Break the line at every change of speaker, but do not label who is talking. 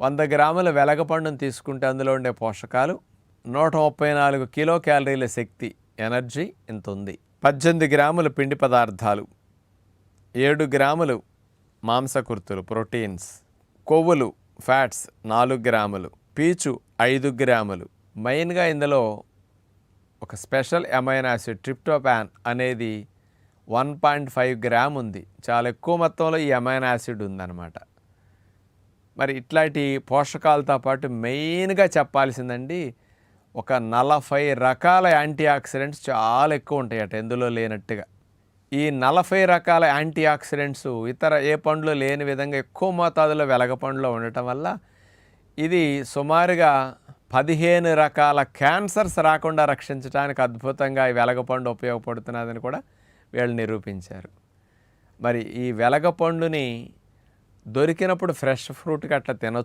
వంద గ్రాముల వెలగపండును తీసుకుంటే అందులో ఉండే పోషకాలు నూట ముప్పై నాలుగు కిలో క్యాలరీల శక్తి ఎనర్జీ ఇంత ఉంది పద్దెనిమిది గ్రాముల పిండి పదార్థాలు ఏడు గ్రాములు మాంసకృతులు ప్రోటీన్స్ కొవ్వులు ఫ్యాట్స్ నాలుగు గ్రాములు పీచు ఐదు గ్రాములు. మెయిన్గా ఇందులో ఒక స్పెషల్ అమైన్ యాసిడ్ ట్రిప్టోపాన్ అనేది వన్ పాయింట్ ఫైవ్ గ్రామ్ ఉంది చాలా ఎక్కువ మొత్తంలో ఈ అమైన్ యాసిడ్ ఉందన్నమాట. మరి ఇట్లాంటి పోషకాలతో పాటు మెయిన్గా చెప్పాల్సిందండి ఒక నలభై రకాల యాంటీ ఆక్సిడెంట్స్ చాలా ఎక్కువ ఉంటాయట ఎందులో లేనట్టుగా. ఈ నలభై రకాల యాంటీ ఆక్సిడెంట్స్ ఇతర ఏ పండ్లు లేని విధంగా ఎక్కువ మోతాదులో వెలగ పండులో ఉండటం వల్ల ఇది సుమారుగా పదిహేను రకాల క్యాన్సర్స్ రాకుండా రక్షించడానికి అద్భుతంగా ఈ వెలగపండు ఉపయోగపడుతున్నదని కూడా వీళ్ళు నిరూపించారు. మరి ఈ వెలగపండుని దొరికినప్పుడు ఫ్రెష్ ఫ్రూట్కి అట్లా తినొచ్చు.